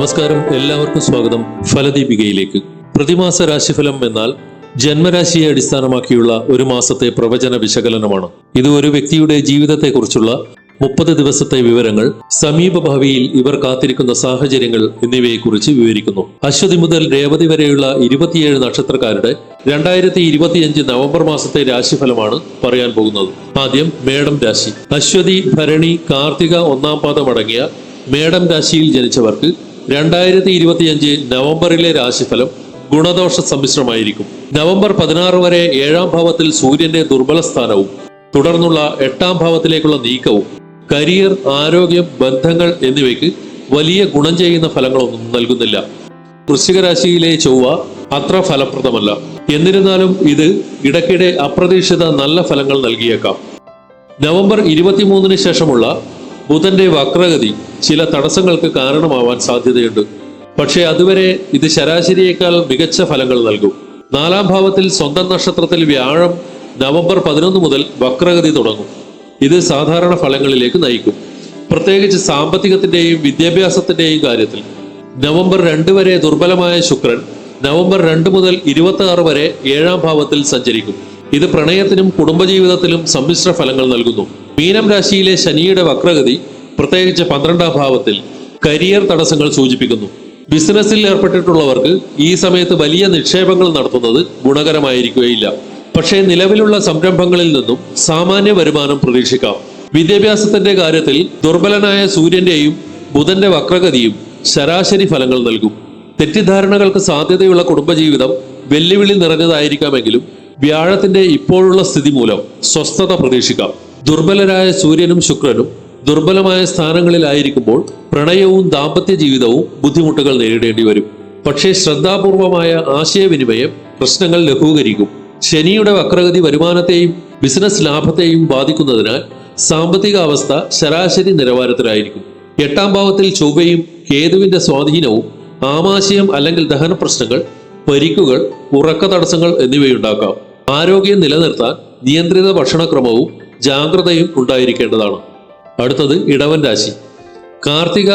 നമസ്കാരം. എല്ലാവർക്കും സ്വാഗതം. ഫലദീപികയിലേക്ക്. പ്രതിമാസ രാശിഫലം എന്നാൽ ജന്മരാശിയെ അടിസ്ഥാനമാക്കിയുള്ള ഒരു മാസത്തെ പ്രവചന വിശകലനമാണ്. ഇത് ഒരു വ്യക്തിയുടെ ജീവിതത്തെക്കുറിച്ചുള്ള മുപ്പത് ദിവസത്തെ വിവരങ്ങൾ സമീപഭാവിയിൽ ഇവർ കാത്തിരിക്കുന്ന സാഹചര്യങ്ങൾ എന്നിവയെക്കുറിച്ച് വിവരിക്കുന്നു. അശ്വതി മുതൽ രേവതി വരെയുള്ള ഇരുപത്തിയേഴ് നക്ഷത്രക്കാരുടെ രണ്ടായിരത്തി ഇരുപത്തിയഞ്ച് നവംബർ മാസത്തെ രാശിഫലമാണ് പറയാൻ പോകുന്നത്. ആദ്യം മേടം രാശി. അശ്വതി ഭരണി കാർത്തിക ഒന്നാം പാദം അടങ്ങിയ മേടം രാശിയിൽ ജനിച്ചവർക്ക് രണ്ടായിരത്തി ഇരുപത്തിയഞ്ച് നവംബറിലെ രാശിഫലം ഗുണദോഷ സമ്മിശ്രമായിരിക്കും. നവംബർ പതിനാറ് വരെ ഏഴാം ഭാവത്തിൽ സൂര്യന്റെ ദുർബല സ്ഥാനവും തുടർന്നുള്ള എട്ടാം ഭാവത്തിലേക്കുള്ള നീക്കവും കരിയർ ആരോഗ്യം ബന്ധങ്ങൾ എന്നിവയ്ക്ക് വലിയ ഗുണം ചെയ്യുന്ന ഫലങ്ങളൊന്നും നൽകുന്നില്ല. വൃശ്ചിക രാശിയിലെ ചൊവ്വ അത്ര ഫലപ്രദമല്ല. എന്നിരുന്നാലും ഇത് ഇടയ്ക്കിടെ അപ്രതീക്ഷിത നല്ല ഫലങ്ങൾ നൽകിയേക്കാം. നവംബർ ഇരുപത്തിമൂന്നിന് ശേഷമുള്ള ബുധന്റെ വക്രഗതി ചില തടസ്സങ്ങൾക്ക് കാരണമാവാൻ സാധ്യതയുണ്ട്. പക്ഷേ അതുവരെ ഇത് ശരാശരിയേക്കാൾ മികച്ച ഫലങ്ങൾ നൽകും. നാലാം ഭാവത്തിൽ സ്വന്തം നക്ഷത്രത്തിൽ വ്യാഴം നവംബർ പതിനൊന്ന് മുതൽ വക്രഗതി തുടങ്ങും. ഇത് സാധാരണ ഫലങ്ങളിലേക്ക് നയിക്കും. പ്രത്യേകിച്ച് സാമ്പത്തികത്തിന്റെയും വിദ്യാഭ്യാസത്തിന്റെയും കാര്യത്തിൽ. നവംബർ രണ്ട് വരെ ദുർബലമായ ശുക്രൻ നവംബർ രണ്ട് മുതൽ ഇരുപത്തി ആറ് വരെ ഏഴാം ഭാവത്തിൽ സഞ്ചരിക്കും. ഇത് പ്രണയത്തിനും കുടുംബജീവിതത്തിലും സമ്മിശ്ര ഫലങ്ങൾ നൽകുന്നു. മീനം രാശിയിലെ ശനിയുടെ വക്രഗതി പ്രത്യേകിച്ച് പന്ത്രണ്ടാം ഭാവത്തിൽ കരിയർ തടസ്സങ്ങൾ സൂചിപ്പിക്കുന്നു. ബിസിനസ്സിൽ ഏർപ്പെട്ടിട്ടുള്ളവർക്ക് ഈ സമയത്ത് വലിയ നിക്ഷേപങ്ങൾ നടത്തുന്നത് ഗുണകരമായിരിക്കുകയില്ല. പക്ഷേ നിലവിലുള്ള സംരംഭങ്ങളിൽ നിന്നും സാമാന്യ വരുമാനം പ്രതീക്ഷിക്കാം. വിദ്യാഭ്യാസത്തിന്റെ കാര്യത്തിൽ ദുർബലനായ സൂര്യന്റെയും ബുധന്റെ വക്രഗതിയും ശരാശരി ഫലങ്ങൾ നൽകും. തെറ്റിദ്ധാരണകൾക്ക് സാധ്യതയുള്ള കുടുംബജീവിതം വെല്ലുവിളി നിറഞ്ഞതായിരിക്കാമെങ്കിലും വ്യാഴത്തിന്റെ ഇപ്പോഴുള്ള സ്ഥിതി മൂലം സ്വസ്ഥത പ്രതീക്ഷിക്കാം. ദുർബലരായ സൂര്യനും ശുക്രനും ദുർബലമായ സ്ഥാനങ്ങളിലായിരിക്കുമ്പോൾ പ്രണയവും ദാമ്പത്യ ജീവിതവും ബുദ്ധിമുട്ടുകൾ നേരിടേണ്ടി വരും. പക്ഷേ ശ്രദ്ധാപൂർവമായ ആശയവിനിമയം പ്രശ്നങ്ങൾ ലഘൂകരിക്കും. ശനിയുടെ വക്രഗതി വരുമാനത്തെയും ബിസിനസ് ലാഭത്തെയും ബാധിക്കുന്നതിനാൽ സാമ്പത്തിക അവസ്ഥ ശരാശരി നിലവാരത്തിലായിരിക്കും. എട്ടാം ഭാവത്തിൽ ചൊവ്വയും കേതുവിന്റെ സ്വാധീനവും ആമാശയം അല്ലെങ്കിൽ ദഹന പ്രശ്നങ്ങൾ പരിക്കുകൾ ഉറക്ക തടസ്സങ്ങൾ എന്നിവയുണ്ടാക്കാം. ആരോഗ്യം നിലനിർത്താൻ നിയന്ത്രിത ഭക്ഷണക്രമവും ജാഗ്രതയും ഉണ്ടായിരിക്കേണ്ടതാണ്. അടുത്തത് ഇടവൻ രാശി. കാർത്തിക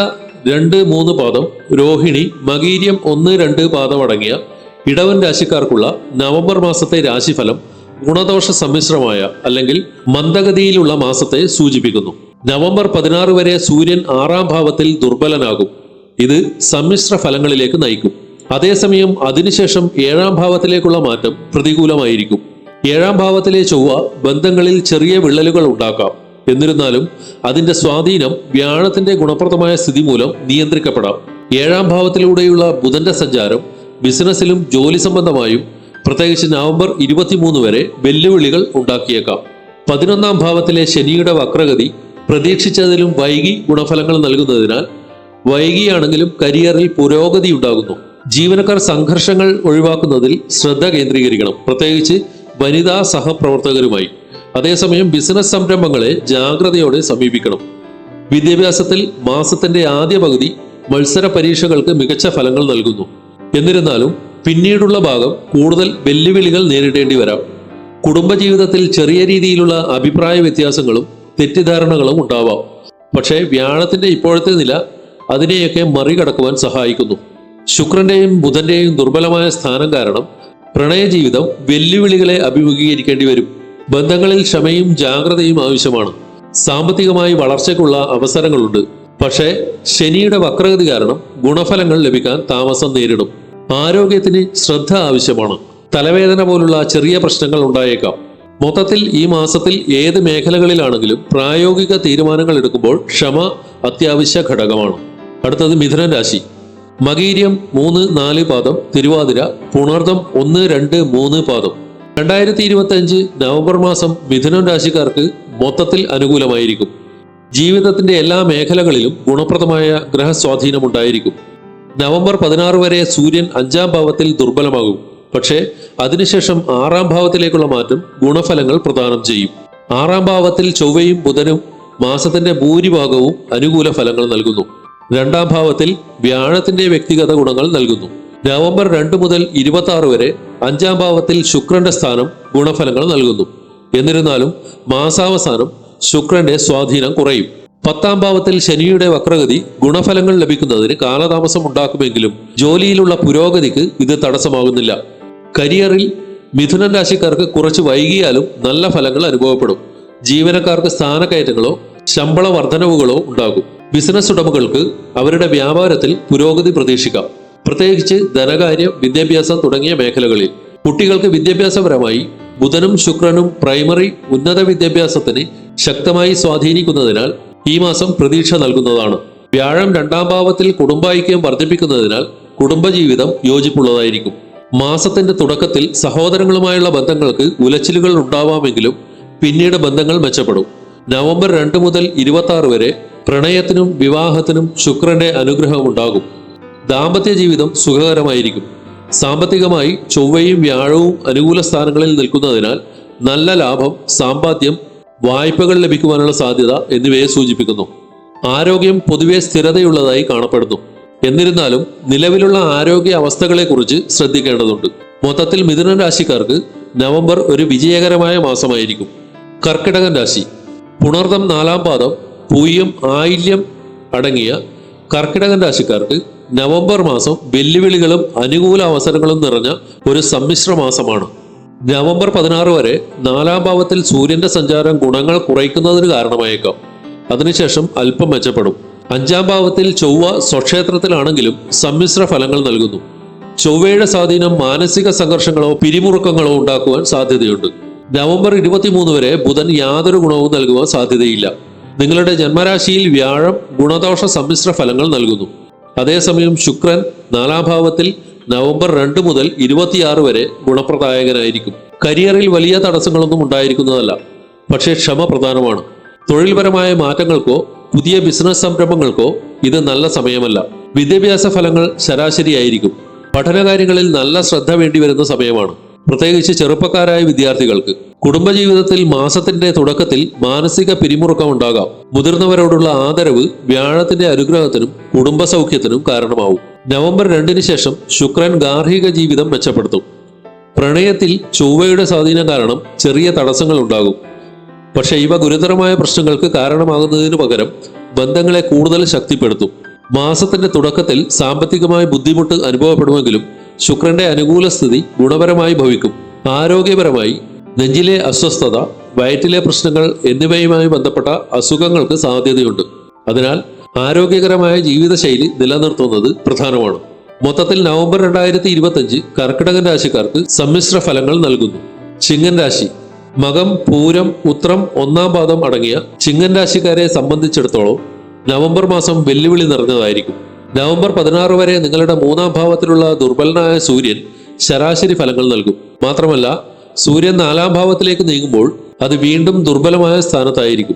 രണ്ട് മൂന്ന് പാദം രോഹിണി മകീര്യം ഒന്ന് രണ്ട് പാദം അടങ്ങിയ ഇടവൻ രാശിക്കാർക്കുള്ള നവംബർ മാസത്തെ രാശിഫലം ഗുണദോഷ സമ്മിശ്രമായ അല്ലെങ്കിൽ മന്ദഗതിയിലുള്ള മാസത്തെ സൂചിപ്പിക്കുന്നു. നവംബർ പതിനാറ് വരെ സൂര്യൻ ആറാം ഭാവത്തിൽ ദുർബലനാകും. ഇത് സമ്മിശ്ര ഫലങ്ങളിലേക്ക് നയിക്കും. അതേസമയം അതിനുശേഷം ഏഴാം ഭാവത്തിലേക്കുള്ള മാറ്റം പ്രതികൂലമായിരിക്കും. ഏഴാം ഭാവത്തിലെ ചൊവ്വ ബന്ധങ്ങളിൽ ചെറിയ വിള്ളലുകൾ ഉണ്ടാക്കാം. എന്നിരുന്നാലും അതിന്റെ സ്വാധീനം വ്യാഴത്തിന്റെ ഗുണപ്രദമായ സ്ഥിതി മൂലം നിയന്ത്രിക്കപ്പെടാം. ഏഴാം ഭാവത്തിലൂടെയുള്ള ബുധന്റെ സഞ്ചാരം ബിസിനസ്സിലും ജോലി സംബന്ധമായും പ്രത്യേകിച്ച് നവംബർ ഇരുപത്തിമൂന്ന് വരെ വെല്ലുവിളികൾ ഉണ്ടാക്കിയേക്കാം. പതിനൊന്നാം ഭാവത്തിലെ ശനിയുടെ വക്രഗതി പ്രതീക്ഷിച്ചതിലും വൈകി ഗുണഫലങ്ങൾ നൽകുന്നതിനാൽ വൈകിയാണെങ്കിലും കരിയറിൽ പുരോഗതി ഉണ്ടാകുന്നു. ജീവനക്കാർ സംഘർഷങ്ങൾ ഒഴിവാക്കുന്നതിൽ ശ്രദ്ധ കേന്ദ്രീകരിക്കണം. പ്രത്യേകിച്ച് വനിതാ സഹപ്രവർത്തകരുമായി. അതേസമയം ബിസിനസ് സംരംഭങ്ങളെ ജാഗ്രതയോടെ സമീപിക്കണം. വിദ്യാഭ്യാസത്തിൽ മാസത്തിന്റെ ആദ്യ പകുതി മത്സര പരീക്ഷകൾക്ക് മികച്ച ഫലങ്ങൾ നൽകുന്നു. എന്നിരുന്നാലും പിന്നീടുള്ള ഭാഗം കൂടുതൽ വെല്ലുവിളികൾ നേരിടേണ്ടി വരാം. കുടുംബജീവിതത്തിൽ ചെറിയ രീതിയിലുള്ള അഭിപ്രായ വ്യത്യാസങ്ങളും തെറ്റിദ്ധാരണകളും ഉണ്ടാവാം. പക്ഷേ വ്യാഴത്തിന്റെ ഇപ്പോഴത്തെ നില അതിനെയൊക്കെ മറികടക്കുവാൻ സഹായിക്കുന്നു. ശുക്രന്റെയും ബുധന്റെയും ദുർബലമായ സ്ഥാനം കാരണം പ്രണയജീവിതം വെല്ലുവിളികളെ അഭിമുഖീകരിക്കേണ്ടി വരും. ബന്ധങ്ങളിൽ ക്ഷമയും ജാഗ്രതയും ആവശ്യമാണ്. സാമ്പത്തികമായി വളർച്ചയ്ക്കുള്ള അവസരങ്ങളുണ്ട്. പക്ഷേ ശനിയുടെ വക്രഗതി കാരണം ഗുണഫലങ്ങൾ ലഭിക്കാൻ താമസം നേരിടും. ആരോഗ്യത്തിന് ശ്രദ്ധ ആവശ്യമാണ്. തലവേദന പോലുള്ള ചെറിയ പ്രശ്നങ്ങൾ ഉണ്ടായേക്കാം. മൊത്തത്തിൽ ഈ മാസത്തിൽ ഏത് മേഖലകളിലാണെങ്കിലും പ്രായോഗിക തീരുമാനങ്ങൾ എടുക്കുമ്പോൾ ക്ഷമ അത്യാവശ്യ ഘടകമാണ്. അടുത്തത് മിഥുനൻ രാശി. മകീര്യം മൂന്ന് നാല് പാദം തിരുവാതിര പുണർദം ഒന്ന് രണ്ട് മൂന്ന് പാദം. രണ്ടായിരത്തി ഇരുപത്തി അഞ്ച് നവംബർ മാസം മിഥുനം രാശിക്കാർക്ക് മൊത്തത്തിൽ അനുകൂലമായിരിക്കും. ജീവിതത്തിന്റെ എല്ലാ മേഖലകളിലും ഗുണപ്രദമായ ഗ്രഹസ്വാധീനം ഉണ്ടായിരിക്കും നവംബർ പതിനാറ് വരെ സൂര്യൻ അഞ്ചാം ഭാവത്തിൽ ദുർബലമാകും. പക്ഷേ അതിനുശേഷം ആറാം ഭാവത്തിലേക്കുള്ള മാറ്റം ഗുണഫലങ്ങൾ പ്രദാനം ചെയ്യും. ആറാം ഭാവത്തിൽ ചൊവ്വയും ബുധനും മാസത്തിന്റെ ഭൂരിഭാഗവും അനുകൂല ഫലങ്ങൾ നൽകുന്നു. രണ്ടാം ഭാവത്തിൽ വ്യാഴത്തിന്റെ വ്യക്തിഗത ഗുണങ്ങൾ നൽകുന്നു. നവംബർ രണ്ട് മുതൽ ഇരുപത്തി ആറ് വരെ അഞ്ചാം ഭാവത്തിൽ ശുക്രന്റെ സ്ഥാനം ഗുണഫലങ്ങൾ നൽകുന്നു. എന്നിരുന്നാലും മാസാവസാനം ശുക്രന്റെ സ്വാധീനം കുറയും. പത്താം ഭാവത്തിൽ ശനിയുടെ വക്രഗതി ഗുണഫലങ്ങൾ ലഭിക്കുന്നതിന് കാലതാമസം ഉണ്ടാക്കുമെങ്കിലും ജോലിയിലുള്ള പുരോഗതിക്ക് ഇത് തടസ്സമാകുന്നില്ല. കരിയറിൽ മിഥുനൻ രാശിക്കാർക്ക് കുറച്ച് വൈകിയാലും നല്ല ഫലങ്ങൾ അനുഭവപ്പെടും. ജീവനക്കാർക്ക് സ്ഥാനക്കയറ്റങ്ങളോ ശമ്പള വർധനവുകളോ ഉണ്ടാകും. ബിസിനസ് ഉടമകൾക്ക് അവരുടെ വ്യാപാരത്തിൽ പുരോഗതി പ്രതീക്ഷിക്കാം. പ്രത്യേകിച്ച് ധനകാര്യം വിദ്യാഭ്യാസം തുടങ്ങിയ മേഖലകളിൽ. കുട്ടികൾക്ക് വിദ്യാഭ്യാസപരമായി ബുധനും ശുക്രനും പ്രൈമറി ഉന്നത വിദ്യാഭ്യാസത്തിന് ശക്തമായി സ്വാധീനിക്കുന്നതിനാൽ ഈ മാസം പ്രതീക്ഷ നൽകുന്നതാണ്. വ്യാഴം രണ്ടാം ഭാവത്തിൽ കുടുംബൈക്യം വർദ്ധിപ്പിക്കുന്നതിനാൽ കുടുംബജീവിതം യോജിപ്പുള്ളതായിരിക്കും. മാസത്തിന്റെ തുടക്കത്തിൽ സഹോദരങ്ങളുമായുള്ള ബന്ധങ്ങൾക്ക് ഉലച്ചിലുകൾ ഉണ്ടാവാമെങ്കിലും പിന്നീട് ബന്ധങ്ങൾ മെച്ചപ്പെടും. നവംബർ രണ്ട് മുതൽ ഇരുപത്തി വരെ പ്രണയത്തിനും വിവാഹത്തിനും ശുക്രന്റെ അനുഗ്രഹം ഉണ്ടാകും ദാമ്പത്യ ജീവിതം സുഖകരമായിരിക്കും. സാമ്പത്തികമായി ചൊവ്വയും വ്യാഴവും അനുകൂല സ്ഥാനങ്ങളിൽ നിൽക്കുന്നതിനാൽ നല്ല ലാഭം സാമ്പാദ്യം വായ്പകൾ ലഭിക്കുവാനുള്ള സാധ്യത എന്നിവയെ സൂചിപ്പിക്കുന്നു. ആരോഗ്യം പൊതുവെ സ്ഥിരതയുള്ളതായി കാണപ്പെടുന്നു. എന്നിരുന്നാലും നിലവിലുള്ള ആരോഗ്യ അവസ്ഥകളെക്കുറിച്ച് ശ്രദ്ധിക്കേണ്ടതുണ്ട്. മൊത്തത്തിൽ മിഥുന രാശിക്കാർക്ക് നവംബർ ഒരു വിജയകരമായ മാസമായിരിക്കും. കർക്കിടകൻ രാശി. പുണർദം നാലാം പാദം പൂയം ആയില്യം അടങ്ങിയ കർക്കിടകൻ രാശിക്കാർക്ക് നവംബർ മാസം വെല്ലുവിളികളും അനുകൂല അവസരങ്ങളും നിറഞ്ഞ ഒരു സമ്മിശ്ര മാസമാണ്. നവംബർ പതിനാറ് വരെ നാലാം ഭാവത്തിൽ സൂര്യന്റെ സഞ്ചാരം ഗുണങ്ങൾ കുറയ്ക്കുന്നതിന് കാരണമായേക്കാം. അതിനുശേഷം അല്പം മെച്ചപ്പെടും. അഞ്ചാം ഭാവത്തിൽ ചൊവ്വ സ്വക്ഷേത്രത്തിലാണെങ്കിലും സമ്മിശ്ര ഫലങ്ങൾ നൽകുന്നു. ചൊവ്വയുടെ സ്വാധീനം മാനസിക സംഘർഷങ്ങളോ പിരിമുറുക്കങ്ങളോ ഉണ്ടാക്കുവാൻ സാധ്യതയുണ്ട്. നവംബർ ഇരുപത്തിമൂന്ന് വരെ ബുധൻ യാതൊരു ഗുണവും നൽകുവാൻ സാധ്യതയില്ല. നിങ്ങളുടെ ജന്മരാശിയിൽ വ്യാഴം ഗുണദോഷ സമ്മിശ്ര ഫലങ്ങൾ നൽകുന്നു. അതേസമയം ശുക്രൻ നാലാം ഭാവത്തിൽ നവംബർ രണ്ട് മുതൽ ഇരുപത്തിയാറ് വരെ ഗുണപ്രദായകനായിരിക്കും. കരിയറിൽ വലിയ തടസ്സങ്ങളൊന്നും ഉണ്ടായിരിക്കുന്നതല്ല പക്ഷേ ക്ഷമ പ്രധാനമാണ്. തൊഴിൽപരമായ മാറ്റങ്ങൾക്കോ പുതിയ ബിസിനസ് സംരംഭങ്ങൾക്കോ ഇത് നല്ല സമയമല്ല. വിദ്യാഭ്യാസ ഫലങ്ങൾ ശരാശരിയായിരിക്കും. പഠനകാര്യങ്ങളിൽ നല്ല ശ്രദ്ധ വേണ്ടിവരുന്ന സമയമാണ്. പ്രത്യേകിച്ച് ചെറുപ്പക്കാരായ വിദ്യാർത്ഥികൾക്ക് കുടുംബജീവിതത്തിൽ മാസത്തിന്റെ തുടക്കത്തിൽ മാനസിക പിരിമുറുക്കം ഉണ്ടാകാം മുതിർന്നവരോടുള്ള ആദരവ് വ്യാഴത്തിന്റെ അനുഗ്രഹത്തിനും കുടുംബ സൗഖ്യത്തിനും കാരണമാവും. നവംബർ രണ്ടിന് ശേഷം ശുക്രൻ ഗാർഹിക ജീവിതം മെച്ചപ്പെടുത്തും. പ്രണയത്തിൽ ചൊവ്വയുടെ സ്വാധീനം കാരണം ചെറിയ തടസ്സങ്ങൾ ഉണ്ടാകും. പക്ഷേ ഇവ ഗുരുതരമായ പ്രശ്നങ്ങൾക്ക് കാരണമാകുന്നതിനു പകരം ബന്ധങ്ങളെ കൂടുതൽ ശക്തിപ്പെടുത്തും. മാസത്തിന്റെ തുടക്കത്തിൽ സാമ്പത്തികമായ ബുദ്ധിമുട്ട് അനുഭവപ്പെടുമെങ്കിലും ശുക്രന്റെ അനുകൂല സ്ഥിതി ഗുണപരമായി ഭവിക്കും. ആരോഗ്യപരമായി നെഞ്ചിലെ അസ്വസ്ഥത വയറ്റിലെ പ്രശ്നങ്ങൾ എന്നിവയുമായി ബന്ധപ്പെട്ട അസുഖങ്ങൾക്ക് സാധ്യതയുണ്ട്. അതിനാൽ ആരോഗ്യകരമായ ജീവിതശൈലി നിലനിർത്തുന്നത് പ്രധാനമാണ്. മൊത്തത്തിൽ നവംബർ രണ്ടായിരത്തി ഇരുപത്തഞ്ച് കർക്കിടകൻ രാശിക്കാർക്ക് സമ്മിശ്ര ഫലങ്ങൾ നൽകുന്നു. ചിങ്ങൻ രാശി. മകം പൂരം ഉത്രം ഒന്നാം പാദം അടങ്ങിയ ചിങ്ങൻ രാശിക്കാരെ സംബന്ധിച്ചിടത്തോളം നവംബർ മാസം വെല്ലുവിളി നിറഞ്ഞതായിരിക്കും. നവംബർ പതിനാറ് വരെ നിങ്ങളുടെ മൂന്നാം ഭാവത്തിലുള്ള ദുർബലനായ സൂര്യൻ ശരാശരി ഫലങ്ങൾ നൽകും. മാത്രമല്ല സൂര്യൻ നാലാം ഭാവത്തിലേക്ക് നീങ്ങുമ്പോൾ അത് വീണ്ടും ദുർബലമായ സ്ഥാനത്തായിരിക്കും.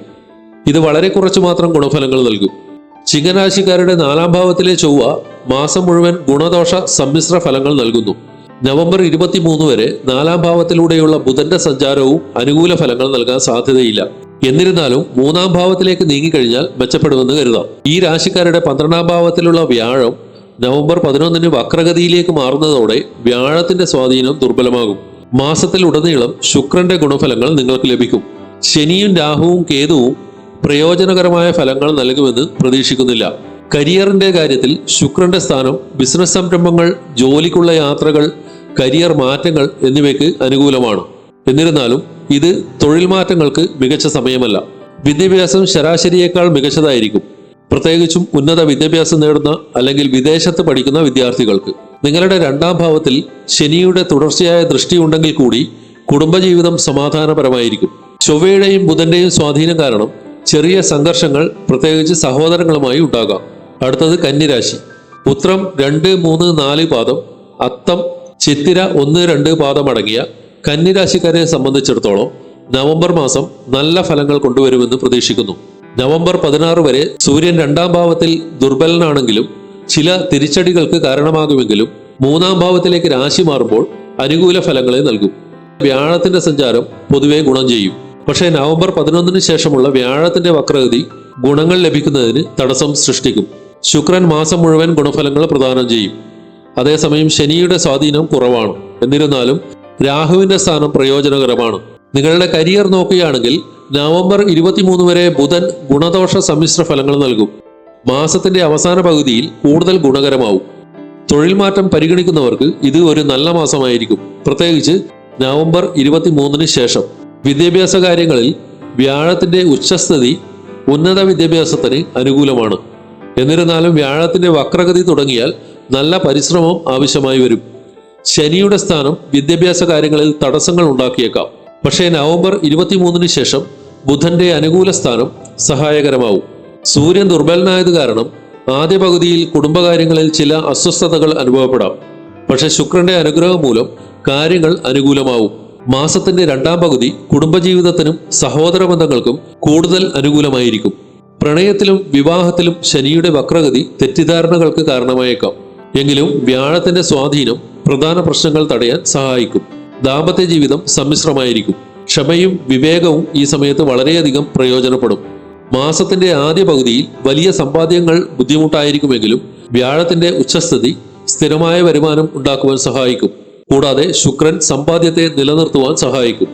ഇത് വളരെ കുറച്ച് മാത്രം ഗുണഫലങ്ങൾ നൽകും. ചിങ്ങരാശിക്കാരുടെ നാലാം ഭാവത്തിലെ ചൊവ്വ മാസം മുഴുവൻ ഗുണദോഷ സമ്മിശ്ര ഫലങ്ങൾ നൽകുന്നു. നവംബർ ഇരുപത്തിമൂന്ന് വരെ നാലാം ഭാവത്തിലൂടെയുള്ള ബുധന്റെ സഞ്ചാരവും അനുകൂല ഫലങ്ങൾ നൽകാൻ സാധ്യതയില്ല. എന്നിരുന്നാലും മൂന്നാം ഭാവത്തിലേക്ക് നീങ്ങിക്കഴിഞ്ഞാൽ മെച്ചപ്പെടുമെന്ന് കരുതാം. ഈ രാശിക്കാരുടെ പന്ത്രണ്ടാം ഭാവത്തിലുള്ള വ്യാഴം നവംബർ പതിനൊന്നിന് വക്രഗതിയിലേക്ക് മാറുന്നതോടെ വ്യാഴത്തിന്റെ സ്വാധീനം ദുർബലമാകും. മാസത്തിൽ ഉടനീളം ശുക്രന്റെ ഗുണഫലങ്ങൾ നിങ്ങൾക്ക് ലഭിക്കും. ശനിയും രാഹുവും കേതുവും പ്രയോജനകരമായ ഫലങ്ങൾ നൽകുമെന്ന് പ്രതീക്ഷിക്കുന്നില്ല. കരിയറിന്റെ കാര്യത്തിൽ ശുക്രന്റെ സ്ഥാനം ബിസിനസ് സംരംഭങ്ങൾ ജോലിക്കുള്ള യാത്രകൾ കരിയർ മാറ്റങ്ങൾ എന്നിവയ്ക്ക് അനുകൂലമാണ്. എന്നിരുന്നാലും ഇത് തൊഴിൽ മാറ്റങ്ങൾക്ക് മികച്ച സമയമല്ല. വിദ്യാഭ്യാസം ശരാശരിയേക്കാൾ മികച്ചതായിരിക്കും. പ്രത്യേകിച്ചും ഉന്നത വിദ്യാഭ്യാസം നേടുന്ന അല്ലെങ്കിൽ വിദേശത്ത് പഠിക്കുന്ന വിദ്യാർത്ഥികൾക്ക്. നിങ്ങളുടെ രണ്ടാം ഭാവത്തിൽ ശനിയുടെ തുടർച്ചയായ ദൃഷ്ടി ഉണ്ടെങ്കിൽ കൂടി കുടുംബജീവിതം സമാധാനപരമായിരിക്കും. ചൊവ്വയുടെയും ബുധന്റെയും സ്വാധീനം കാരണം ചെറിയ സംഘർഷങ്ങൾ പ്രത്യേകിച്ച് സഹോദരങ്ങളുമായി ഉണ്ടാകാം. അടുത്തത് കന്നിരാശി. ഉത്രം രണ്ട് മൂന്ന് നാല് പാദം അത്തം ചിത്തിര ഒന്ന് രണ്ട് പാദം അടങ്ങിയ കന്നിരാശിക്കാരെ സംബന്ധിച്ചിടത്തോളം നവംബർ മാസം നല്ല ഫലങ്ങൾ കൊണ്ടുവരുമെന്ന് പ്രതീക്ഷിക്കുന്നു. നവംബർ പതിനാറ് വരെ സൂര്യൻ രണ്ടാം ഭാവത്തിൽ ദുർബലനാണെങ്കിലും ചില തിരിച്ചടികൾക്ക് കാരണമാകുമെങ്കിലും മൂന്നാം ഭാവത്തിലേക്ക് രാശി മാറുമ്പോൾ അനുകൂല ഫലങ്ങളെ നൽകും. വ്യാഴത്തിന്റെ സഞ്ചാരം പൊതുവെ ഗുണം ചെയ്യും. പക്ഷേ നവംബർ പതിനൊന്നിന് ശേഷമുള്ള വ്യാഴത്തിന്റെ വക്രഗതി ഗുണങ്ങൾ ലഭിക്കുന്നതിന് തടസ്സം സൃഷ്ടിക്കും. ശുക്രൻ മാസം മുഴുവൻ ഗുണഫലങ്ങൾ പ്രദാനം ചെയ്യും. അതേസമയം ശനിയുടെ സ്വാധീനം കുറവാണ്. എന്നിരുന്നാലും രാഹുവിന്റെ സ്ഥാനം പ്രയോജനകരമാണ്. നിങ്ങളുടെ കരിയർ നോക്കുകയാണെങ്കിൽ നവംബർ ഇരുപത്തിമൂന്ന് വരെ ബുധൻ ഗുണദോഷ സമ്മിശ്ര ഫലങ്ങൾ നൽകും. മാസത്തിന്റെ അവസാന പകുതിയിൽ കൂടുതൽ ഗുണകരമാവും. തൊഴിൽ മാറ്റം പരിഗണിക്കുന്നവർക്ക് ഇത് ഒരു നല്ല മാസമായിരിക്കും. പ്രത്യേകിച്ച് നവംബർ ഇരുപത്തിമൂന്നിന് ശേഷം. വിദ്യാഭ്യാസ കാര്യങ്ങളിൽ വ്യാഴത്തിന്റെ ഉച്ചസ്ഥിതി ഉന്നത വിദ്യാഭ്യാസത്തിന് അനുകൂലമാണ്. എന്നിരുന്നാലും വ്യാഴത്തിന്റെ വക്രഗതി തുടങ്ങിയാൽ നല്ല പരിശ്രമം ആവശ്യമായി വരും. ശനിയുടെ സ്ഥാനം വിദ്യാഭ്യാസ കാര്യങ്ങളിൽ തടസ്സങ്ങൾ ഉണ്ടാക്കിയേക്കാം. പക്ഷേ നവംബർ ഇരുപത്തിമൂന്നിന് ശേഷം ബുധന്റെ അനുകൂല സ്ഥാനം സഹായകരമാവും. സൂര്യൻ ദുർബലനായത് കാരണം ആദ്യ പകുതിയിൽ കുടുംബകാര്യങ്ങളിൽ ചില അസ്വസ്ഥതകൾ അനുഭവപ്പെടാം. പക്ഷേ ശുക്രന്റെ അനുഗ്രഹം മൂലം കാര്യങ്ങൾ അനുകൂലമാവും. മാസത്തിന്റെ രണ്ടാം പകുതി കുടുംബജീവിതത്തിനും സഹോദര ബന്ധങ്ങൾക്കും കൂടുതൽ അനുകൂലമായിരിക്കും. പ്രണയത്തിലും വിവാഹത്തിലും ശനിയുടെ വക്രഗതി തെറ്റിദ്ധാരണകൾക്ക് കാരണമായേക്കാം. എങ്കിലും വ്യാഴത്തിന്റെ സ്വാധീനം പ്രധാന പ്രശ്നങ്ങൾ തടയാൻ സഹായിക്കും. ദാമ്പത്യ ജീവിതം സമ്മിശ്രമായിരിക്കും. ക്ഷമയും വിവേകവും ഈ സമയത്ത് വളരെയധികം പ്രയോജനപ്പെടും. മാസത്തിന്റെ ആദ്യ പകുതിയിൽ വലിയ സമ്പാദ്യങ്ങൾ ബുദ്ധിമുട്ടായിരിക്കുമെങ്കിലും വ്യാഴത്തിന്റെ ഉച്ചസ്ഥിതി സ്ഥിരമായ വരുമാനം ഉണ്ടാക്കുവാൻ സഹായിക്കും. കൂടാതെ ശുക്രൻ സമ്പാദ്യത്തെ നിലനിർത്തുവാൻ സഹായിക്കും.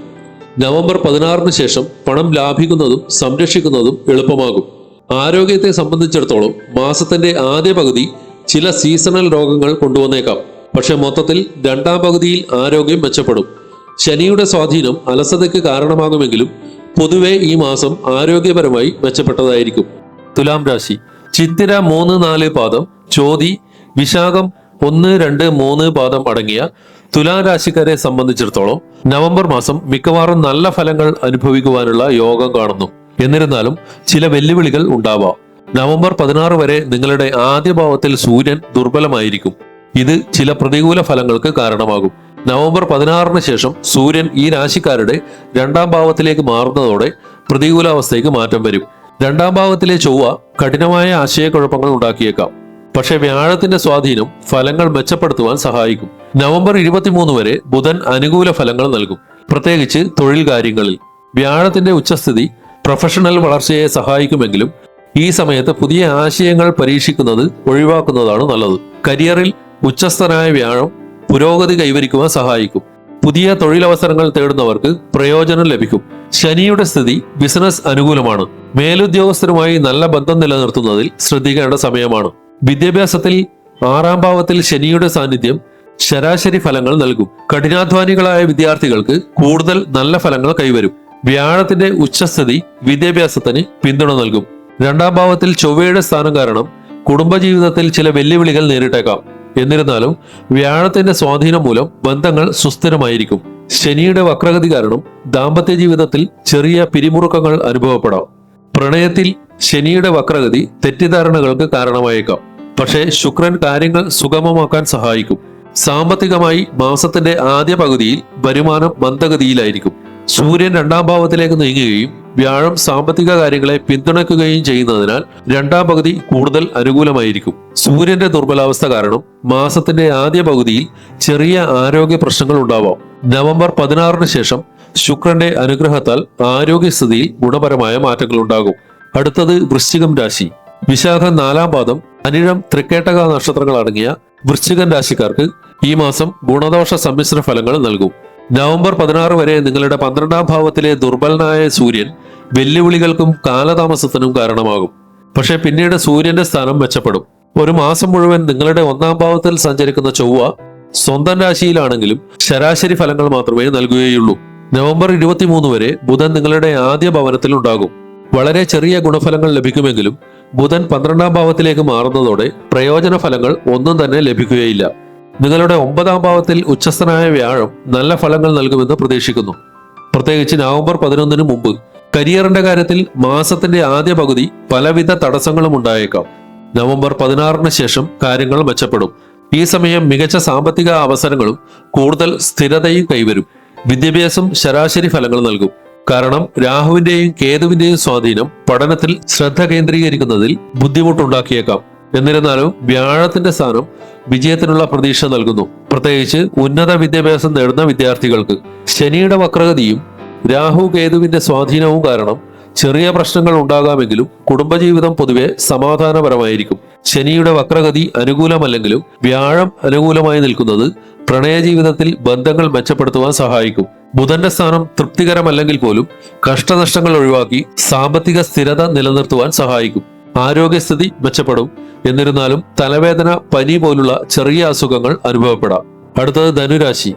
നവംബർ പതിനാറിന് ശേഷം പണം ലാഭിക്കുന്നതും സംരക്ഷിക്കുന്നതും എളുപ്പമാകും. ആരോഗ്യത്തെ സംബന്ധിച്ചിടത്തോളം മാസത്തിന്റെ ആദ്യ പകുതി ചില സീസണൽ രോഗങ്ങൾ കൊണ്ടുവന്നേക്കാം. പക്ഷെ മൊത്തത്തിൽ രണ്ടാം പകുതിയിൽ ആരോഗ്യം മെച്ചപ്പെടും. ശനിയുടെ സ്വാധീനം അലസതയ്ക്ക് കാരണമാകുമെങ്കിലും പൊതുവെ ഈ മാസം ആരോഗ്യപരമായി മെച്ചപ്പെട്ടതായിരിക്കും. തുലാം രാശി. ചിത്തിര മൂന്ന് നാല് പാദം ചോതി വിശാഖം ഒന്ന് രണ്ട് മൂന്ന് പാദം അടങ്ങിയ തുലാം രാശിക്കാരെ സംബന്ധിച്ചിടത്തോളം നവംബർ മാസം മിക്കവാറും നല്ല ഫലങ്ങൾ അനുഭവിക്കുവാനുള്ള യോഗം കാണുന്നു. എന്നിരുന്നാലും ചില വെല്ലുവിളികൾ ഉണ്ടാവാം. നവംബർ പതിനാറ് വരെ നിങ്ങളുടെ ആദ്യ ഭാവത്തിൽ സൂര്യൻ ദുർബലമായിരിക്കും. ഇത് ചില പ്രതികൂല ഫലങ്ങൾക്ക് കാരണമാകും. നവംബർ പതിനാറിന് ശേഷം സൂര്യൻ ഈ രാശിക്കാരുടെ രണ്ടാം ഭാവത്തിലേക്ക് മാറുന്നതോടെ പ്രതികൂലാവസ്ഥയ്ക്ക് മാറ്റം വരും. രണ്ടാം ഭാവത്തിലെ ചൊവ്വ കഠിനമായ ആശയക്കുഴപ്പങ്ങൾ ഉണ്ടാക്കിയേക്കാം. പക്ഷേ വ്യാഴത്തിന്റെ സ്വാധീനം ഫലങ്ങൾ മെച്ചപ്പെടുത്തുവാൻ സഹായിക്കും. നവംബർ ഇരുപത്തിമൂന്ന് വരെ ബുധൻ അനുകൂല ഫലങ്ങൾ നൽകും പ്രത്യേകിച്ച് തൊഴിൽ കാര്യങ്ങളിൽ. വ്യാഴത്തിന്റെ ഉച്ചസ്ഥിതി പ്രൊഫഷണൽ വളർച്ചയെ സഹായിക്കുമെങ്കിലും ഈ സമയത്ത് പുതിയ ആശയങ്ങൾ പരീക്ഷിക്കുന്നത് ഒഴിവാക്കുന്നതാണ് നല്ലത്. കരിയറിൽ ഉച്ചസ്ഥനായ വ്യാഴം പുരോഗതി കൈവരിക്കുവാൻ സഹായിക്കും. പുതിയ തൊഴിലവസരങ്ങൾ തേടുന്നവർക്ക് പ്രയോജനം ലഭിക്കും. ശനിയുടെ സ്ഥിതി ബിസിനസ് അനുകൂലമാണ്. മേലുദ്യോഗസ്ഥരുമായി നല്ല ബന്ധം നിലനിർത്തുന്നതിൽ ശ്രദ്ധിക്കേണ്ട സമയമാണ്. വിദ്യാഭ്യാസത്തിൽ ആറാം ഭാവത്തിൽ ശനിയുടെ സാന്നിധ്യം ശരാശരി ഫലങ്ങൾ നൽകും. കഠിനാധ്വാനികളായ വിദ്യാർത്ഥികൾക്ക് കൂടുതൽ നല്ല ഫലങ്ങൾ കൈവരും. വ്യാഴത്തിന്റെ ഉച്ചസ്ഥിതി വിദ്യാഭ്യാസത്തിന് പിന്തുണ നൽകും. രണ്ടാം ഭാവത്തിൽ ചൊവ്വയുടെ സ്ഥാനം കാരണം കുടുംബജീവിതത്തിൽ ചില വെല്ലുവിളികൾ നേരിട്ടേക്കാം. എന്നിരുന്നാലും വ്യാഴത്തിന്റെ സ്വാധീനം മൂലം ബന്ധങ്ങൾ സുസ്ഥിരമായിരിക്കും. ശനിയുടെ വക്രഗതി കാരണം ദാമ്പത്യ ജീവിതത്തിൽ ചെറിയ പിരിമുറുക്കങ്ങൾ അനുഭവപ്പെടാം. പ്രണയത്തിൽ ശനിയുടെ വക്രഗതി തെറ്റിദ്ധാരണകൾക്ക് കാരണമായേക്കാം. പക്ഷേ ശുക്രൻ കാര്യങ്ങൾ സുഗമമാക്കാൻ സഹായിക്കും. സാമ്പത്തികമായി മാസത്തിന്റെ ആദ്യ പകുതിയിൽ വരുമാനം മന്ദഗതിയിലായിരിക്കും. സൂര്യൻ രണ്ടാം ഭാവത്തിലേക്ക് നീങ്ങുകയും വ്യാഴം സാമ്പത്തിക കാര്യങ്ങളെ പിന്തുണയ്ക്കുകയും ചെയ്യുന്നതിനാൽ രണ്ടാം പകുതി കൂടുതൽ അനുകൂലമായിരിക്കും. സൂര്യന്റെ ദുർബലാവസ്ഥ കാരണം മാസത്തിന്റെ ആദ്യ പകുതിയിൽ ചെറിയ ആരോഗ്യ പ്രശ്നങ്ങൾ ഉണ്ടാവാം. നവംബർ പതിനാറിന് ശേഷം ശുക്രന്റെ അനുഗ്രഹത്താൽ ആരോഗ്യസ്ഥിതിയിൽ ഗുണപരമായ മാറ്റങ്ങൾ ഉണ്ടാകും. അടുത്തത് വൃശ്ചികം രാശി. വിശാഖ നാലാം പാദം അനിഴം തൃക്കേട്ടക നക്ഷത്രങ്ങൾ അടങ്ങിയ വൃശ്ചികൻ രാശിക്കാർക്ക് ഈ മാസം ഗുണദോഷ സമ്മിശ്ര ഫലങ്ങൾ നൽകും. നവംബർ പതിനാറ് വരെ നിങ്ങളുടെ പന്ത്രണ്ടാം ഭാവത്തിലെ ദുർബലനായ സൂര്യൻ വെല്ലുവിളികൾക്കും കാലതാമസത്തിനും കാരണമാകും. പക്ഷെ പിന്നീട് സൂര്യന്റെ സ്ഥാനം മെച്ചപ്പെടും. ഒരു മാസം മുഴുവൻ നിങ്ങളുടെ ഒന്നാം ഭാവത്തിൽ സഞ്ചരിക്കുന്ന ചൊവ്വ സ്വന്തം രാശിയിലാണെങ്കിലും ശരാശരി ഫലങ്ങൾ മാത്രമേ നൽകുകയുള്ളൂ. നവംബർ ഇരുപത്തിമൂന്ന് വരെ ബുധൻ നിങ്ങളുടെ ആദ്യ ഭവനത്തിൽ ഉണ്ടാകും. വളരെ ചെറിയ ഗുണഫലങ്ങൾ ലഭിക്കുമെങ്കിലും ബുധൻ പന്ത്രണ്ടാം ഭാവത്തിലേക്ക് മാറുന്നതോടെ പ്രയോജന ഫലങ്ങൾ ഒന്നും തന്നെ ലഭിക്കുകയില്ല. നിങ്ങളുടെ ഒമ്പതാം ഭാവത്തിൽ ഉച്ചസ്ഥനായ വ്യാഴം നല്ല ഫലങ്ങൾ നൽകുമെന്ന് പ്രതീക്ഷിക്കുന്നു. പ്രത്യേകിച്ച് നവംബർ പതിനൊന്നിന് മുമ്പ് കരിയറിന്റെ കാര്യത്തിൽ മാസത്തിന്റെ ആദ്യ പകുതി പലവിധ തടസ്സങ്ങളും ഉണ്ടായേക്കാം. നവംബർ പതിനാറിന് ശേഷം കാര്യങ്ങൾ മെച്ചപ്പെടും. ഈ സമയം മികച്ച സാമ്പത്തിക അവസരങ്ങളും കൂടുതൽ സ്ഥിരതയും കൈവരും. വിദ്യാഭ്യാസം ശരാശരി ഫലങ്ങൾ നൽകും. കാരണം രാഹുവിന്റെയും കേതുവിന്റെയും സ്വാധീനം പഠനത്തിൽ ശ്രദ്ധ കേന്ദ്രീകരിക്കുന്നതിൽ ബുദ്ധിമുട്ടുണ്ടാക്കിയേക്കാം. എന്നിരുന്നാലും വ്യാഴത്തിന്റെ സ്ഥാനം വിജയത്തിനുള്ള പ്രതീക്ഷ നൽകുന്നു. പ്രത്യേകിച്ച് ഉന്നത വിദ്യാഭ്യാസം നേടുന്ന വിദ്യാർത്ഥികൾക്ക് ശനിയുടെ വക്രഗതിയും രാഹു കേതുവിന്റെ സ്വാധീനവും കാരണം ചെറിയ പ്രശ്നങ്ങൾ ഉണ്ടാകാമെങ്കിലും കുടുംബജീവിതം പൊതുവെ സമാധാനപരമായിരിക്കും. ശനിയുടെ വക്രഗതി അനുകൂലമല്ലെങ്കിലും വ്യാഴം അനുകൂലമായി നിൽക്കുന്നത് പ്രണയ ജീവിതത്തിൽ ബന്ധങ്ങൾ മെച്ചപ്പെടുത്തുവാൻ സഹായിക്കും. ബുധന്റെ സ്ഥാനം തൃപ്തികരമല്ലെങ്കിൽ പോലും കഷ്ടനഷ്ടങ്ങൾ ഒഴിവാക്കി സാമ്പത്തിക സ്ഥിരത നിലനിർത്തുവാൻ സഹായിക്കും. ആരോഗ്യസ്ഥിതി മെച്ചപ്പെടും. എന്നിരുന്നാലും തലവേദന പനി പോലുള്ള ചെറിയ അസുഖങ്ങൾ അനുഭവപ്പെടാം. അടുത്തത് ധനുരാശി.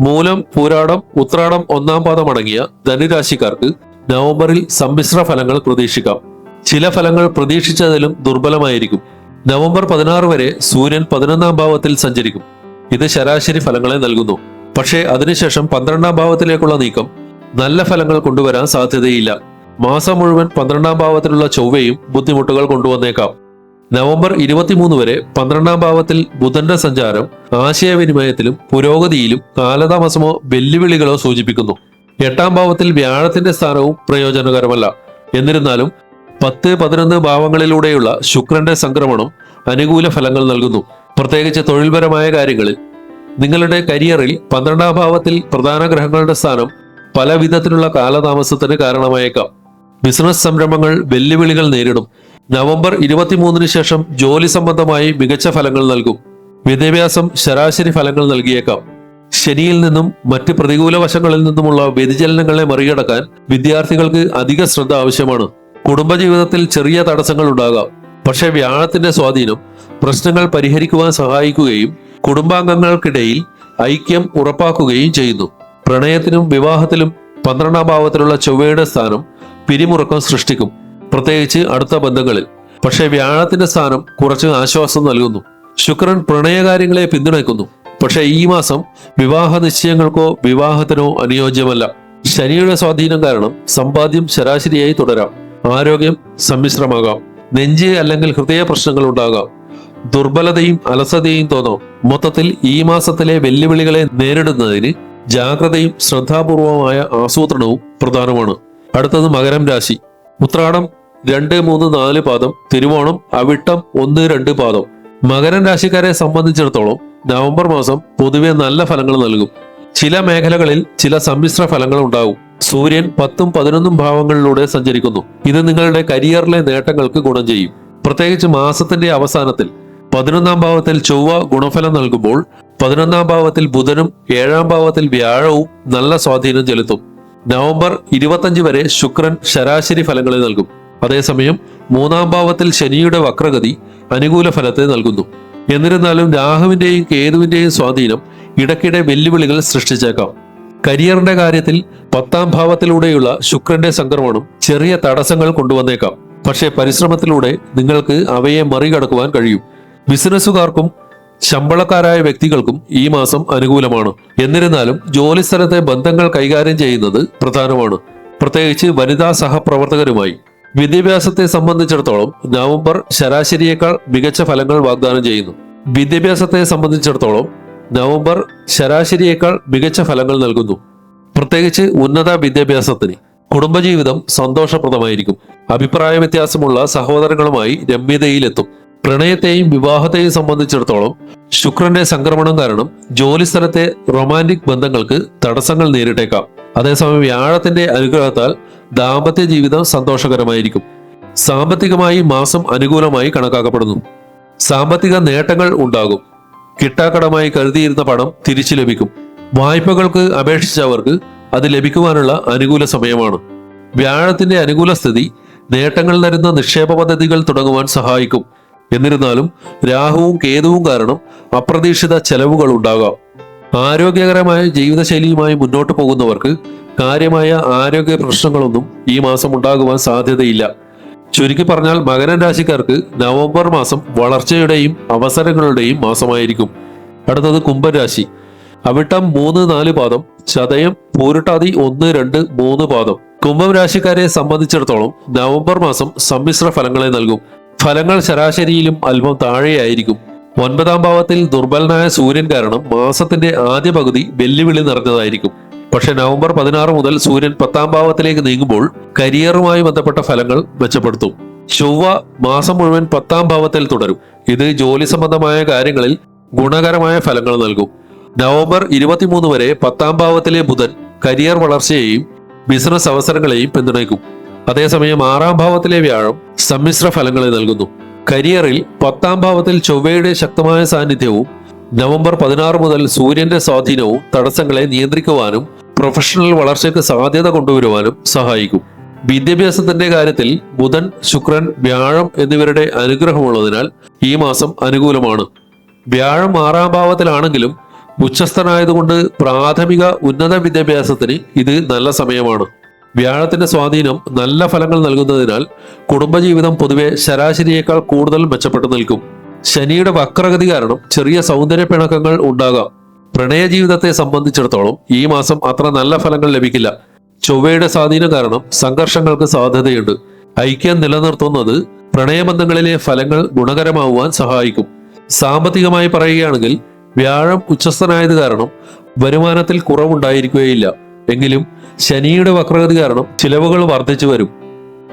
മൂലം പൂരാടം ഉത്രാടം ഒന്നാം പാദം അടങ്ങിയ ധനുരാശിക്കാർക്ക് നവംബറിൽ സമ്മിശ്ര ഫലങ്ങൾ പ്രതീക്ഷിക്കാം. ചില ഫലങ്ങൾ പ്രതീക്ഷിച്ചതിലും ദുർബലമായിരിക്കും. നവംബർ പതിനാറ് വരെ സൂര്യൻ പതിനൊന്നാം ഭാവത്തിൽ സഞ്ചരിക്കും. ഇത് ശരാശരി ഫലങ്ങളെ നൽകുന്നു. പക്ഷേ അതിനുശേഷം പന്ത്രണ്ടാം ഭാവത്തിലേക്കുള്ള നീക്കം നല്ല ഫലങ്ങൾ കൊണ്ടുവരാൻ സാധ്യതയില്ല. മാസം മുഴുവൻ പന്ത്രണ്ടാം ഭാവത്തിലുള്ള ചൊവ്വയും ബുദ്ധിമുട്ടുകൾ കൊണ്ടുവന്നേക്കാം. നവംബർ ഇരുപത്തിമൂന്ന് വരെ പന്ത്രണ്ടാം ഭാവത്തിൽ ബുധന്റെ സഞ്ചാരം ആശയവിനിമയത്തിലും പുരോഗതിയിലും കാലതാമസമോ വെല്ലുവിളികളോ സൂചിപ്പിക്കുന്നു. എട്ടാം ഭാവത്തിൽ വ്യാഴത്തിന്റെ സ്ഥാനവും പ്രയോജനകരമല്ല. എന്നിരുന്നാലും പത്ത് പതിനൊന്ന് ഭാവങ്ങളിലൂടെയുള്ള ശുക്രന്റെ സംക്രമണം അനുകൂല ഫലങ്ങൾ നൽകുന്നു. പ്രത്യേകിച്ച് തൊഴിൽപരമായ കാര്യങ്ങളിൽ. നിങ്ങളുടെ കരിയറിൽ പന്ത്രണ്ടാം ഭാവത്തിൽ പ്രധാന ഗ്രഹങ്ങളുടെ സ്ഥാനം പല വിധത്തിലുള്ള കാലതാമസത്തിന് കാരണമായേക്കാം. ബിസിനസ് സംരംഭങ്ങൾ വെല്ലുവിളികൾ നേരിടും. നവംബർ ഇരുപത്തിമൂന്നിന് ശേഷം ജോലി സംബന്ധമായി മികച്ച ഫലങ്ങൾ നൽകും. വിദ്യാഭ്യാസം ശരാശരി ഫലങ്ങൾ നൽകിയേക്കാം. ശനിയിൽ നിന്നും മറ്റ് പ്രതികൂല വശങ്ങളിൽ നിന്നുമുള്ള വ്യതിചലനങ്ങളെ മറികടക്കാൻ വിദ്യാർത്ഥികൾക്ക് അധിക ശ്രദ്ധ ആവശ്യമാണ്. കുടുംബജീവിതത്തിൽ ചെറിയ തടസ്സങ്ങൾ ഉണ്ടാകാം. പക്ഷേ വ്യാഴത്തിന്റെ സ്വാധീനം പ്രശ്നങ്ങൾ പരിഹരിക്കുവാൻ സഹായിക്കുകയും കുടുംബാംഗങ്ങൾക്കിടയിൽ ഐക്യം ഉറപ്പാക്കുകയും ചെയ്യുന്നു. പ്രണയത്തിനും വിവാഹത്തിലും പന്ത്രണ്ടാം ഭാവത്തിലുള്ള ചൊവ്വയുടെ സ്ഥാനം പിരിമുറക്കം സൃഷ്ടിക്കും. പ്രത്യേകിച്ച് അടുത്ത ബന്ധങ്ങളിൽ. പക്ഷേ വ്യാഴത്തിന്റെ സ്ഥാനം കുറച്ച് ആശ്വാസം നൽകുന്നു. ശുക്രൻ പ്രണയകാര്യങ്ങളെ പിന്തുണയ്ക്കുന്നു. പക്ഷേ ഈ മാസം വിവാഹ നിശ്ചയങ്ങൾക്കോ വിവാഹത്തിനോ അനുയോജ്യമല്ല. ശനിയുടെ സ്വാധീനം കാരണം സമ്പാദ്യം ശരാശരിയായി തുടരാം. ആരോഗ്യം സമ്മിശ്രമാകാം. നെഞ്ച് അല്ലെങ്കിൽ ഹൃദയ പ്രശ്നങ്ങൾ ഉണ്ടാകാം. ദുർബലതയും അലസതയും തോന്നാം. മൊത്തത്തിൽ ഈ മാസത്തിലെ വെല്ലുവിളികളെ നേരിടുന്നതിന് ജാഗ്രതയും ശ്രദ്ധാപൂർവമായ ആസൂത്രണവും പ്രധാനമാണ്. അടുത്തത് മകരം രാശി. ഉത്രാടം രണ്ട് മൂന്ന് നാല് പാദം തിരുവോണം അവിട്ടം ഒന്ന് രണ്ട് പാദം. മകരം രാശിക്കാരെ സംബന്ധിച്ചിടത്തോളം നവംബർ മാസം പൊതുവെ നല്ല ഫലങ്ങൾ നൽകും. ചില മേഖലകളിൽ ചില സമ്മിശ്ര ഫലങ്ങൾ ഉണ്ടാകും. സൂര്യൻ പത്തും പതിനൊന്നും ഭാവങ്ങളിലൂടെ സഞ്ചരിക്കുന്നു. ഇത് നിങ്ങളുടെ കരിയറിലെ നേട്ടങ്ങൾക്ക് ഗുണം ചെയ്യും. പ്രത്യേകിച്ച് മാസത്തിന്റെ അവസാനത്തിൽ പതിനൊന്നാം ഭാവത്തിൽ ചൊവ്വ ഗുണഫലം നൽകുമ്പോൾ പതിനൊന്നാം ഭാവത്തിൽ ബുധനും ഏഴാം ഭാവത്തിൽ വ്യാഴവും നല്ല സ്വാധീനം ചെലുത്തും. നവംബർ ഇരുപത്തഞ്ച് വരെ ശുക്രൻ ശരാശരി ഫലങ്ങളെ നൽകും. അതേസമയം മൂന്നാം ഭാവത്തിൽ ശനിയുടെ വക്രഗതി അനുകൂല ഫലത്തെ നൽകുന്നു. എന്നിരുന്നാലും രാഹുവിന്റെയും കേതുവിന്റെയും സ്വാധീനം ഇടയ്ക്കിടെ വെല്ലുവിളികൾ സൃഷ്ടിച്ചേക്കാം. കരിയറിന്റെ കാര്യത്തിൽ പത്താം ഭാവത്തിലൂടെയുള്ള ശുക്രന്റെ സംക്രമണം ചെറിയ തടസ്സങ്ങൾ കൊണ്ടുവന്നേക്കാം. പക്ഷേ പരിശ്രമത്തിലൂടെ നിങ്ങൾക്ക് അവയെ മറികടക്കുവാൻ കഴിയും. ബിസിനസ്സുകാർക്കും ശമ്പളക്കാരായ വ്യക്തികൾക്കും ഈ മാസം അനുകൂലമാണ്. എന്നിരുന്നാലും ജോലിസ്ഥലത്തെ ബന്ധങ്ങൾ കൈകാര്യം ചെയ്യുന്നത് പ്രധാനമാണ്. പ്രത്യേകിച്ച് വനിതാ സഹപ്രവർത്തകരുമായി. വിദ്യാഭ്യാസത്തെ സംബന്ധിച്ചിടത്തോളം നവംബർ ശരാശരിയേക്കാൾ മികച്ച ഫലങ്ങൾ വാഗ്ദാനം ചെയ്യുന്നു. വിദ്യാഭ്യാസത്തെ സംബന്ധിച്ചിടത്തോളം നവംബർ ശരാശരിയേക്കാൾ മികച്ച ഫലങ്ങൾ നൽകുന്നു. പ്രത്യേകിച്ച് ഉന്നത വിദ്യാഭ്യാസത്തിന് കുടുംബജീവിതം സന്തോഷപ്രദമായിരിക്കും. അഭിപ്രായ വ്യത്യാസമുള്ള സഹോദരങ്ങളുമായി രമ്യതയിലെത്തും. പ്രണയത്തെയും വിവാഹത്തെയും സംബന്ധിച്ചിടത്തോളം ശുക്രന്റെ സംക്രമണം കാരണം ജോലിസ്ഥലത്തെ റൊമാന്റിക് ബന്ധങ്ങൾക്ക് തടസ്സങ്ങൾ നേരിട്ടേക്കാം. അതേസമയം വ്യാഴത്തിന്റെ അനുഗ്രഹത്താൽ ദാമ്പത്യ ജീവിതം സന്തോഷകരമായിരിക്കും. സാമ്പത്തികമായി മാസം അനുകൂലമായി കണക്കാക്കപ്പെടുന്നു. സാമ്പത്തിക നേട്ടങ്ങൾ ഉണ്ടാകും. കിട്ടാക്കടമായി കരുതിയിരുന്ന പണം തിരിച്ചു ലഭിക്കും. വായ്പകൾക്ക് അപേക്ഷിച്ചവർക്ക് അത് ലഭിക്കുവാനുള്ള അനുകൂല സമയമാണ്. വ്യാഴത്തിന്റെ അനുകൂല സ്ഥിതി നേട്ടങ്ങൾ തരുന്ന നിക്ഷേപ പദ്ധതികൾ തുടങ്ങുവാൻ സഹായിക്കും. എന്നിരുന്നാലും രാഹുവും കേതുവും കാരണം അപ്രതീക്ഷിത ചെലവുകൾ ഉണ്ടാകാം. ആരോഗ്യകരമായ ജീവിതശൈലിയുമായി മുന്നോട്ട് പോകുന്നവർക്ക് കാര്യമായ ആരോഗ്യ പ്രശ്നങ്ങളൊന്നും ഈ മാസം ഉണ്ടാകുവാൻ സാധ്യതയില്ല. ചുരുക്കി പറഞ്ഞാൽ മകരൻ രാശിക്കാർക്ക് നവംബർ മാസം വളർച്ചയുടെയും അവസരങ്ങളുടെയും മാസമായിരിക്കും. അടുത്തത് കുംഭരാശി അവിട്ടം മൂന്ന് നാല് പാദം ചതയം പൂരുട്ടാതി ഒന്ന് രണ്ട് മൂന്ന് പാദം. കുംഭം രാശിക്കാരെ സംബന്ധിച്ചിടത്തോളം നവംബർ മാസം സമ്മിശ്ര ഫലങ്ങളെ നൽകും. ഫലങ്ങൾ ശരാശരിയിലും അല്പം താഴെയായിരിക്കും. ഒൻപതാം ഭാവത്തിൽ ദുർബലനായ സൂര്യൻ കാരണം മാസത്തിന്റെ ആദ്യ പകുതി വെല്ലുവിളി നിറഞ്ഞതായിരിക്കും. പക്ഷെ നവംബർ പതിനാറ് മുതൽ സൂര്യൻ പത്താം ഭാവത്തിലേക്ക് നീങ്ങുമ്പോൾ കരിയറുമായി ബന്ധപ്പെട്ട ഫലങ്ങൾ മെച്ചപ്പെടുത്തും. ചൊവ്വ മാസം മുഴുവൻ പത്താം ഭാവത്തിൽ തുടരും. ഇത് ജോലി സംബന്ധമായ കാര്യങ്ങളിൽ ഗുണകരമായ ഫലങ്ങൾ നൽകും. നവംബർ ഇരുപത്തിമൂന്ന് വരെ പത്താം ഭാവത്തിലെ ബുധൻ കരിയർ വളർച്ചയെയും ബിസിനസ് അവസരങ്ങളെയും പിന്തുണയ്ക്കും. അതേസമയം ആറാം ഭാവത്തിലെ വ്യാഴം സമ്മിശ്ര ഫലങ്ങളെ നൽകുന്നു. കരിയറിൽ പത്താം ഭാവത്തിൽ ചൊവ്വയുടെ ശക്തമായ സാന്നിധ്യവും നവംബർ പതിനാറ് മുതൽ സൂര്യന്റെ സ്വാധീനവും തടസ്സങ്ങളെ നിയന്ത്രിക്കുവാനും പ്രൊഫഷണൽ വളർച്ചയ്ക്ക് സാധ്യത കൊണ്ടുവരുവാനും സഹായിക്കും. വിദ്യാഭ്യാസത്തിന്റെ കാര്യത്തിൽ ബുധൻ ശുക്രൻ വ്യാഴം എന്നിവരുടെ അനുഗ്രഹമുള്ളതിനാൽ ഈ മാസം അനുകൂലമാണ്. വ്യാഴം ആറാം ഭാവത്തിലാണെങ്കിലും ഉച്ചസ്ഥനായതുകൊണ്ട് പ്രാഥമിക ഉന്നത വിദ്യാഭ്യാസത്തിന് ഇത് നല്ല സമയമാണ്. വ്യാഴത്തിന്റെ സ്വാധീനം നല്ല ഫലങ്ങൾ നൽകുന്നതിനാൽ കുടുംബജീവിതം പൊതുവെ ശരാശരിയേക്കാൾ കൂടുതൽ മെച്ചപ്പെട്ടു നിൽക്കും. ശനിയുടെ വക്രഗതി കാരണം ചെറിയ സൗന്ദര്യ പിണക്കങ്ങൾ ഉണ്ടാകാം. പ്രണയ ജീവിതത്തെ സംബന്ധിച്ചിടത്തോളം ഈ മാസം അത്ര നല്ല ഫലങ്ങൾ ലഭിക്കില്ല. ചൊവ്വയുടെ സ്വാധീനം കാരണം സംഘർഷങ്ങൾക്ക് സാധ്യതയുണ്ട്. ഐക്യം നിലനിർത്തുന്നത് പ്രണയബന്ധങ്ങളിലെ ഫലങ്ങൾ ഗുണകരമാവാൻ സഹായിക്കും. സാമ്പത്തികമായി പറയുകയാണെങ്കിൽ വ്യാഴം ഉച്ചസ്ഥനായത് കാരണം വരുമാനത്തിൽ കുറവുണ്ടായിരിക്കുകയില്ല. എങ്കിലും ശനിയുടെ വക്രഗതി കാരണം ചിലവുകൾ വർദ്ധിച്ചു വരും.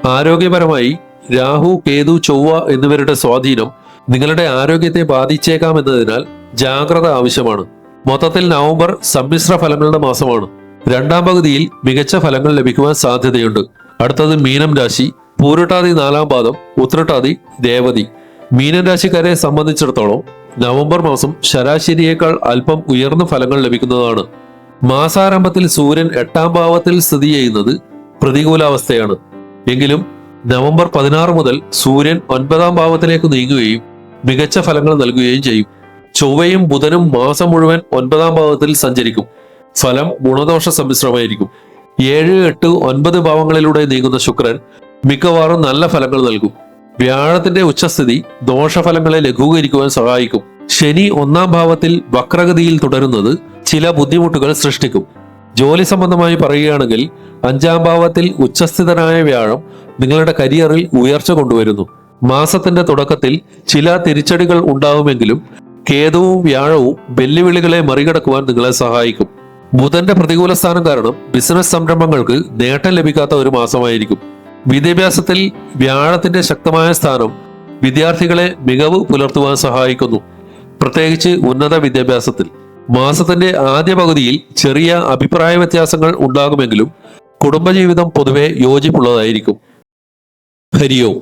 ആരോഗ്യപരമായി രാഹു കേതു ചൊവ്വ എന്നിവരുടെ സ്വാധീനം നിങ്ങളുടെ ആരോഗ്യത്തെ ബാധിച്ചേക്കാമെന്നതിനാൽ ജാഗ്രത ആവശ്യമാണ്. മൊത്തത്തിൽ നവംബർ സമ്മിശ്ര ഫലങ്ങളുടെ മാസമാണ്. രണ്ടാം പകുതിയിൽ മികച്ച ഫലങ്ങൾ ലഭിക്കുവാൻ സാധ്യതയുണ്ട്. അടുത്തത് മീനം രാശി പൂരട്ടാതി നാലാം പാദം ഉത്രട്ടാതി രേവതി മീനം രാശിക്കാരെ സംബന്ധിച്ചിടത്തോളം നവംബർ മാസം ശരാശരിയേക്കാൾ അല്പം ഉയർന്ന ഫലങ്ങൾ ലഭിക്കുന്നതാണ്. മാസാരംഭത്തിൽ സൂര്യൻ എട്ടാം ഭാവത്തിൽ സ്ഥിതി ചെയ്യുന്നത് പ്രതികൂലാവസ്ഥയാണ്. എങ്കിലും നവംബർ പതിനാറ് മുതൽ സൂര്യൻ ഒൻപതാം ഭാവത്തിലേക്ക് നീങ്ങുകയും മികച്ച ഫലങ്ങൾ നൽകുകയും ചെയ്യും. ചൊവ്വയും ബുധനും മാസം മുഴുവൻ ഒൻപതാം ഭാവത്തിൽ സഞ്ചരിക്കും. ഫലം ഗുണദോഷ സമ്മിശ്രമായിരിക്കും. ഏഴ് എട്ട് ഒൻപത് ഭാവങ്ങളിലൂടെ നീങ്ങുന്ന ശുക്രൻ മിക്കവാറും നല്ല ഫലങ്ങൾ നൽകും. വ്യാഴത്തിന്റെ ഉച്ചസ്ഥിതി ദോഷഫലങ്ങളെ ലഘൂകരിക്കുവാൻ സഹായിക്കും. ശനി ഒന്നാം ഭാവത്തിൽ വക്രഗതിയിൽ തുടരുന്നത് ചില ബുദ്ധിമുട്ടുകൾ സൃഷ്ടിക്കും. ജോലി സംബന്ധമായി പറയുകയാണെങ്കിൽ അഞ്ചാം ഭാവത്തിൽ ഉച്ചസ്ഥിതനായ വ്യാഴം നിങ്ങളുടെ കരിയറിൽ ഉയർച്ച കൊണ്ടുവരുന്നു. മാസത്തിന്റെ തുടക്കത്തിൽ ചില തിരിച്ചടികൾ ഉണ്ടാവുമെങ്കിലും കേതുവും വ്യാഴവും വെല്ലുവിളികളെ മറികടക്കുവാൻ നിങ്ങളെ സഹായിക്കും. ബുധന്റെ പ്രതികൂല സ്ഥാനം കാരണം ബിസിനസ് സംരംഭങ്ങൾക്ക് നേട്ടം ലഭിക്കാത്ത ഒരു മാസമായിരിക്കും. വിദ്യാഭ്യാസത്തിൽ വ്യാഴത്തിന്റെ ശക്തമായ സ്ഥാനം വിദ്യാർത്ഥികളെ മികവ് പുലർത്തുവാൻ സഹായിക്കുന്നു. പ്രത്യേകിച്ച് ഉന്നത വിദ്യാഭ്യാസത്തിൽ. മാസത്തിന്റെ ആദ്യ പകുതിയിൽ ചെറിയ അഭിപ്രായ വ്യത്യാസങ്ങൾ ഉണ്ടാകുമെങ്കിലും കുടുംബജീവിതം പൊതുവെ യോജിപ്പുള്ളതായിരിക്കും. ഹരിയോം.